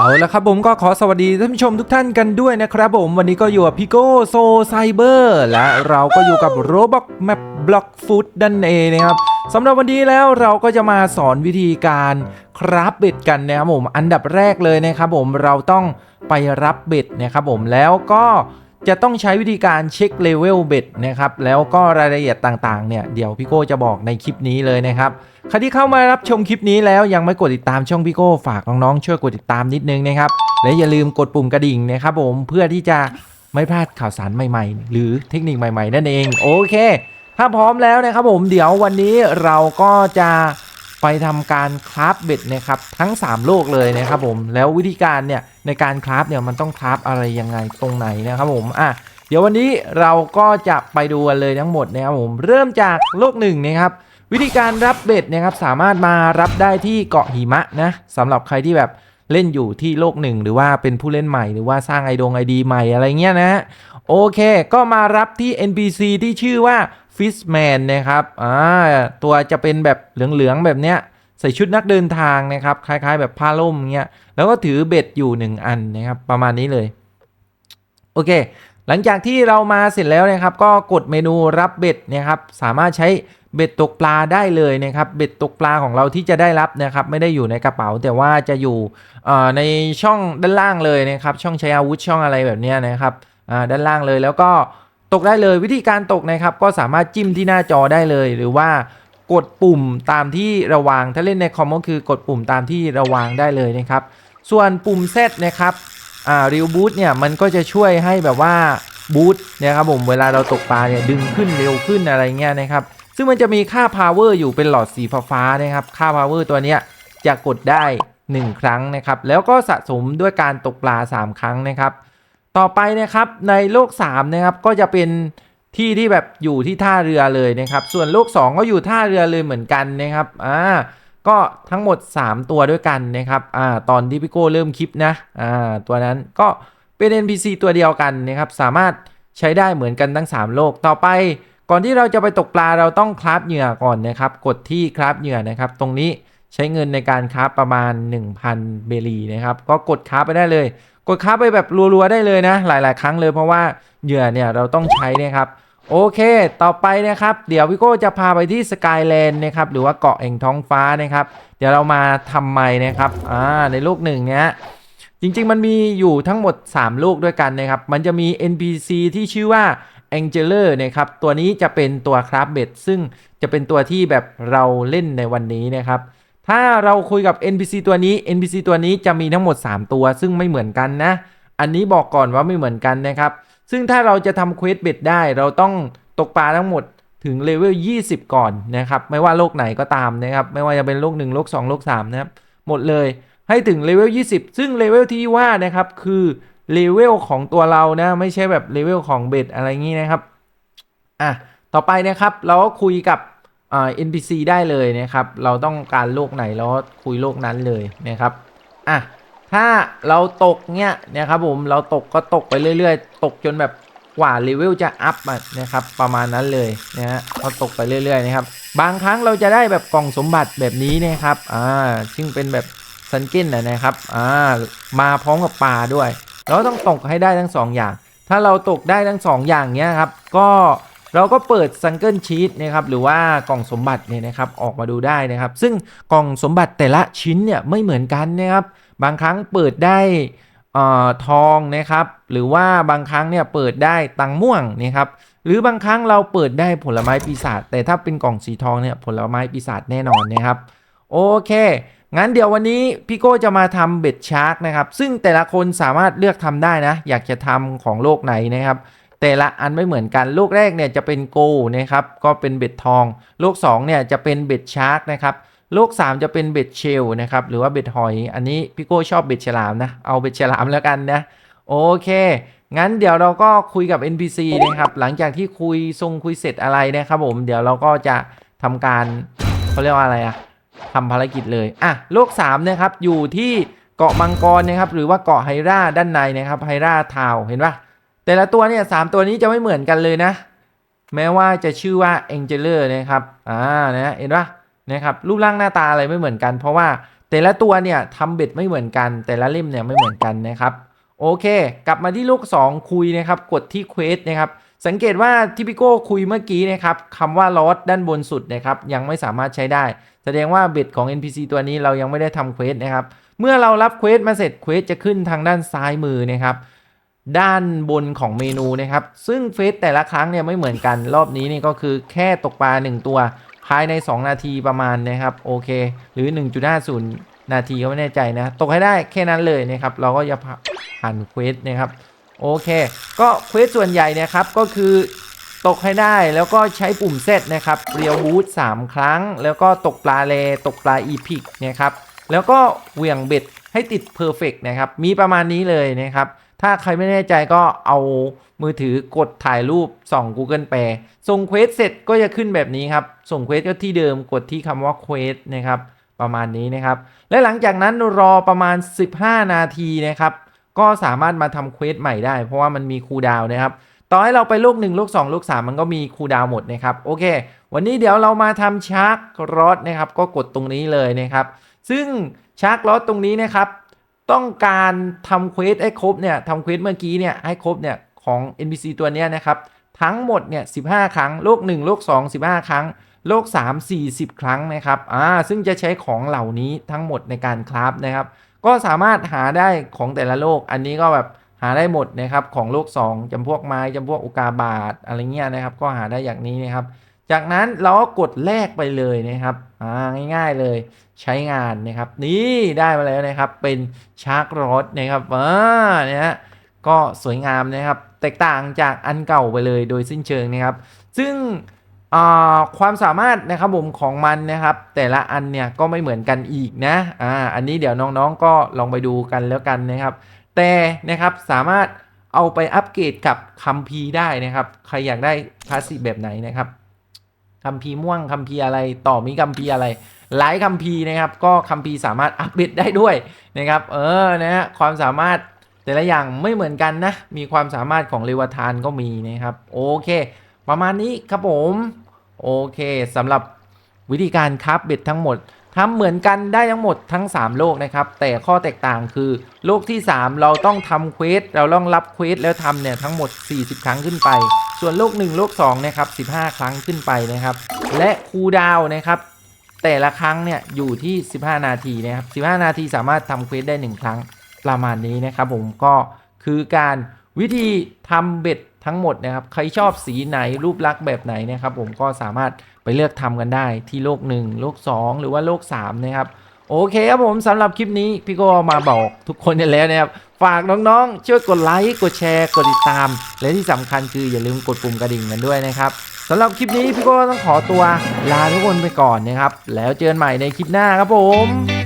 เอาละครับผมก็ขอสวัสดีท่านผู้ชมทุกท่านกันด้วยนะครับผมวันนี้ก็อยู่กับพี่โก้โซไซเบอร์และเราก็อยู่กับโรบอกแมปบล็อกฟูดดันเองนะครับสำหรับวันนี้แล้วเราก็จะมาสอนวิธีการคราฟเบ็ดกันนะครับผมอันดับแรกเลยนะครับผมเราต้องไปรับเบ็ดนะครับผมแล้วก็จะต้องใช้วิธีการเช็คเลเวลเบ็ดนะครับแล้วก็รายละเอียดต่างๆเนี่ยเดี๋ยวพี่โก้จะบอกในคลิปนี้เลยนะครับ ใครที่เข้ามารับชมคลิปนี้แล้วยังไม่กดติดตามช่องพี่โก้ฝากน้องๆช่วยกดติดตามนิดนึงนะครับ และอย่าลืมกดปุ่มกระดิ่งนะครับผมเพื่อที่จะไม่พลาดข่าวสารใหม่ๆ หรือเทคนิคใหม่ๆ นั่นเองโอเค ถ้าพร้อมแล้วนะครับผมเดี๋ยววันนี้เราก็จะไปทำการคราฟเบ็ดนะครับทั้ง 3 โลกเลยนะครับผมแล้ววิธีการเนี่ยในการคราฟเนี่ยมันต้องคราฟอะไรยังไงตรงไหนนะครับผมอะเดี๋ยววันนี้เราก็จะไปดูกันเลยทั้งหมดนะครับผมเริ่มจากโลกหนึ่งนะครับ วิธีการรับเบ็ดนะครับสามารถมารับได้ที่เกาะหิมะนะสำหรับใครที่แบบเล่นอยู่ที่โลกหนึ่งหรือว่าเป็นผู้เล่นใหม่หรือว่าสร้างไอดงไอดีใหม่อะไรเงี้ยนะฮะโอเค ก็มารับที่ NPC ที่ชื่อว่า Fishman นะครับอ่าตัวจะเป็นแบบเหลืองๆแบบเนี้ยใส่ชุดนักเดินทางนะครับ คล้ายๆแบบผ้าล่มเงี้ยแล้วก็ถือเบ็ดอยู่ 1 อันนะครับประมาณนี้เลย โอเค หลังจากที่เรามาเสร็จแล้วนะครับ ก็กดเมนูรับเบ็ดนะครับ สามารถใช้ เบ็ดตกปลาได้เลยนะครับเบ็ดตกปลาของเราที่จะได้รับนะครับไม่ได้อยู่ในกระเป๋า แต่ว่าจะอยู่ในช่องด้านล่างเลยนะครับช่องใช้อาวุธช่องอะไรแบบนี้นะครับด้านล่างเลยแล้วก็ตกได้เลยวิธีการตกนะครับ ก็สามารถจิ้มที่หน้าจอได้เลย หรือว่ากดปุ่มตามที่ระวางถ้าเล่นในคอมก็คือกดปุ่มตามที่ระวางได้เลยนะครับ ส่วนปุ่ม Z นะครับริวบูทเนี่ยมันก็จะช่วยให้แบบว่าบูทนะครับผมเวลาเราตกปลาเนี่ยดึงขึ้นเร็วขึ้นอะไรเงี้ยนะครับ ซึ่งมันจะมีค่า power อยู่เป็นหลอดสีฟ้าๆนะครับ ค่า power ตัวเนี้ยจะกดได้ 1 ครั้งนะครับ แล้วก็สะสมด้วยการตกปลา 3 ครั้งนะครับ ต่อไปนะครับในโลก3นะครับก็จะเป็นที่ที่แบบอยู่ที่ท่าเรือเลยนะครับ ส่วนโลก 2 ก็อยู่ท่าเรือเลยเหมือนกันนะครับอ่าก็ทั้งหมด 3 ตัวด้วยกันนะครับอ่าตอนที่พี่โก้เริ่มคลิปนะอ่าตัวนั้นก็เป็น NPC ตัวเดียวกันนะครับ สามารถใช้ได้เหมือนกันทั้ง 3 โลกต่อไป ก่อนที่เราจะไปตกปลาเราต้องคราฟเหยื่อก่อนนะครับ กดที่คราฟเหยื่อนะครับ ตรงนี้ใช้เงินในการคราฟประมาณ 1,000 เบลีนะครับ ก็กดคราฟไปได้เลย กดคราฟไปแบบรัวๆได้เลยนะ หลาย ๆ ครั้งเลยเพราะว่าเหยื่อเนี่ยเราต้องใช้นะครับโอเค ต่อไปนะครับ เดี๋ยวพี่โก้จะพาไปที่สกายแลนด์นะครับ หรือว่าเกาะแห่งท้องฟ้านะครับ เดี๋ยวเรามาทำไมนะครับ อ่า ในโลกหนึ่งเนี้ย จริง ๆ มันมีอยู่ทั้งหมด 3 โลกด้วยกันนะครับ มันจะมี NPC ที่ชื่อว่า Angeler นะครับ ตัวนี้จะเป็นตัวคราฟเบ็ดซึ่งจะเป็นตัวที่แบบเราเล่นในวันนี้นะครับ ถ้าเราคุยกับ NPC ตัวนี้ NPC ตัวนี้จะมีทั้งหมด 3 ตัว ซึ่งไม่เหมือนกันนะ อันนี้บอกก่อนว่าไม่เหมือนกันนะครับ ซึ่งถ้าเราจะทำเควสเบ็ดได้ เราต้องตกปลาทั้งหมดถึงเลเวล 20 ก่อนนะครับ ไม่ว่าโลกไหนก็ตามนะครับ ไม่ว่าจะเป็นโลก 1 โลก 2 โลก 3 นะครับ หมดเลย ให้ถึงเลเวล 20 ซึ่งเลเวลที่ว่านะครับคือ เลเวลของตัวเรานะไม่ใช่แบบเลเวลของเบ็ดอะไรงี้นะครับอะต่อไปนะครับเราก็คุยกับอ่า NPC ได้เลยนะครับ เราต้องการโลกไหนเราก็คุยโลกนั้นเลยนะครับอะถ้าเราตกเนี่ยนะครับผมเราตกก็ตกไปเรื่อย ๆ ตกจนแบบกว่าเลเวลจะอัพนะครับประมาณนั้นเลยนะฮะเราตกไปเรื่อยๆนะครับบางครั้งเราจะได้แบบกล่องสมบัติแบบนี้นะครับอ่าซึ่งเป็นแบบซันเก้นนะนะครับอ่ามาพร้อมกับปลาด้วย เราต้องตกให้ได้ทั้งสองอย่าง ถ้าเราตกได้ทั้งสองอย่างเนี้ยครับ ก็เราก็เปิดซังเกิลชีตนะครับหรือว่ากล่องสมบัติเนี่ยนะครับออกมาดูได้นะครับ ซึ่งกล่องสมบัติแต่ละชิ้นเนี่ยไม่เหมือนกันนะครับ บางครั้งเปิดได้เอ่อทองนะครับ หรือว่าบางครั้งเนี่ยเปิดได้ตังม่วงนะครับหรือบางครั้งเราเปิดได้ผลไม้ปีศาจแต่ถ้าเป็นกล่องสีทองเนี่ยผลไม้ปีศาจแน่นอนนะครับ โอเค งั้นเดี๋ยววันนี้พี่โก้จะมาทำเบ็ดชาร์กนะครับ ซึ่งแต่ละคนสามารถเลือกทำได้นะ อยากจะทำของโลกไหนนะครับ แต่ละอันไม่เหมือนกัน โลกแรกเนี่ยจะเป็นโกนะครับ ก็เป็นเบ็ดทอง โลก2เนี่ยจะเป็นเบ็ดชาร์กนะครับ โลก 3 จะเป็นเบ็ดเชลนะครับ หรือว่าเบ็ดหอย อันนี้พี่โก้ชอบเบ็ดฉลามนะ เอาเบ็ดฉลามแล้วกันนะ โอเคงั้นเดี๋ยวเราก็คุยกับ NPC นะครับ หลังจากที่คุยทรงคุยเสร็จอะไรนะครับผม เดี๋ยวเราก็จะทำการเขาเรียกว่าอะไรอะ ทำภารกิจเลยอะโลก3นะครับอยู่ที่เกาะมังกรนะครับหรือว่าเกาะไฮราด้านในนะครับไฮราทาวเห็นปะแต่ละตัวเนี่ยสามตัวนี้จะไม่เหมือนกันเลยนะ แม้ว่าจะชื่อว่า Angeler นะครับอ่านะเห็นปะนะครับรูปร่างหน้าตาอะไรไม่เหมือนกัน เพราะว่าแต่ละตัวเนี่ยทำเบ็ดไม่เหมือนกัน แต่ละเล่มเนี่ยไม่เหมือนกันนะครับโอเค กลับมาที่ลูก 2 คุยนะครับ กดที่เควสนะครับ สังเกตว่าที่พี่โก้คุยเมื่อกี้นะครับคำว่าลอสด้านบนสุดนะครับยังไม่สามารถใช้ได้ แสดงว่าเบ็ดของ NPC ตัวนี้เรายังไม่ได้ทำเควสนะครับ เมื่อเรารับเควสมาเสร็จเควสจะขึ้นทางด้านซ้ายมือนะครับ ด้านบนของเมนูนะครับ ซึ่งเฟสแต่ละครั้งเนี่ยไม่เหมือนกัน รอบนี้นี่ก็คือแค่ตกปลา 1 ตัว ภายใน 2 นาทีประมาณนะครับโอเค หรือ 1.50 นาทีก็ไม่แน่ใจนะ ตกให้ได้แค่นั้นเลยนะครับ เราก็จะผ่านเควสนะครับ โอเค ก็เควสส่วนใหญ่เนะครับก็คือตกให้ได้แล้วก็ใช้ปุ่มเซตนะครับเรียวบูท3ครั้ง แล้วก็ตกปลาเลตกปลาอีพิกนะครับแล้วก็เหวี่ยงเบ็ดให้ติดเพอร์เฟกนะครับมีประมาณนี้เลยนะครับ ถ้าใครไม่แน่ใจก็เอามือถือกดถ่ายรูปส่อง Google แปลส่งเควสเสร็จก็จะขึ้นแบบนี้ครับ ส่งเควสก็ที่เดิมกดที่คำว่าเควสนะครับประมาณนี้นะครับ และหลังจากนั้นรอประมาณ 15 นาทีนะครับ ก็สามารถมาทำเควสใหม่ได้ เพราะว่ามันมีคูดาวนะครับ ต่อให้เราไปลูก 1 ลูก 2 ลูก 3 มันก็มีคูดาวหมดนะครับ โอเค วันนี้เดี๋ยวเรามาทำชาร์กรอดนะครับ ก็กดตรงนี้เลยนะครับ ซึ่งชาร์กรอดตรงนี้นะครับ ต้องการทำเควสให้ครบเนี่ยทำเควสเมื่อกี้เนี่ยให้ครบเนี่ยของ NPC ตัวนี้นะครับ ทั้งหมดเนี่ย15 ครั้งโลก1โลก2 15 ครั้ง โลก 3 40 ครั้งนะครับอ่าซึ่งจะใช้ของเหล่านี้ทั้งหมดในการคราฟนะครับ ก็สามารถหาได้ของแต่ละโลก อันนี้ก็แบบหาได้หมดนะครับของโลก 2จำพวกไม้จำพวกอุกาบาตอะไรเงี้ยนะครับ ก็หาได้อย่างนี้นะครับ จากนั้นเราก็กดแลกไปเลยนะครับอ่าง่ายๆเลยใช้งานนะครับ นี่ได้มาแล้วนะครับ เป็นชาร์กรถนะครับอ่าเนี่ยก็สวยงามนะครับ แตกต่างจากอันเก่าไปเลยโดยสิ้นเชิงนะครับ ซึ่ง ความสามารถนะครับผมของมันนะครับ แต่ละอันเนี่ยก็ไม่เหมือนกันอีกนะอ่าอันนี้เดี๋ยวน้องๆก็ลองไปดูกันแล้วกันนะครับ แต่นะครับสามารถเอาไปอัปเกรดกับคัมภีร์ได้นะครับ ใครอยากได้พาสซีฟแบบไหนนะครับคัมภีร์ม่วงคัมภีร์อะไรต่อมีคัมภีร์อะไร หลายคัมภีร์นะครับ ก็คัมภีร์สามารถอัปเดตได้ด้วยนะครับ เออนะฮะความสามารถแต่ละอย่างไม่เหมือนกันนะ มีความสามารถของเลวทานก็มีนะครับ โอเค ประมาณนี้ครับผม โอเคสำหรับวิธีการคราฟเบ็ดทั้งหมดทำเหมือนกันได้ทั้งหมดทั้ง 3 โลกนะครับ แต่ข้อแตกต่างคือ โลกที่ 3 เราต้องทำเควสเราต้องรับเควสแล้วทำเนี่ยทั้งหมด 40 ครั้งขึ้นไป ส่วนโลก 1 โลก2นะครับ15 ครั้งขึ้นไปนะครับ และคูดาวน์นะครับแต่ละครั้งเนี่ยอยู่ที่ 15 นาทีนะครับ 15 นาทีสามารถทำเควสได้ 1 ครั้งประมาณนี้นะครับผมก็คือการวิธีทำเบ็ด ทั้งหมดนะครับ ใครชอบสีไหนรูปลักษณ์แบบไหนนะครับ ผมก็สามารถไปเลือกทำกันได้ที่โลก 1 โลก 2 หรือว่าโลก 3 นะครับ โอเคครับผมสำหรับคลิปนี้พี่ก็มาบอกทุกคนกันแล้วนะครับ ฝากน้องๆ ช่วยกดไลค์กดแชร์ กดติดตาม และที่สำคัญคืออย่าลืมกดปุ่มกระดิ่งกันด้วยนะครับสำหรับคลิปนี้พี่ก็ต้องขอตัวลาทุกคนไปก่อนนะครับ แล้วเจอกันใหม่ในคลิปหน้าครับผม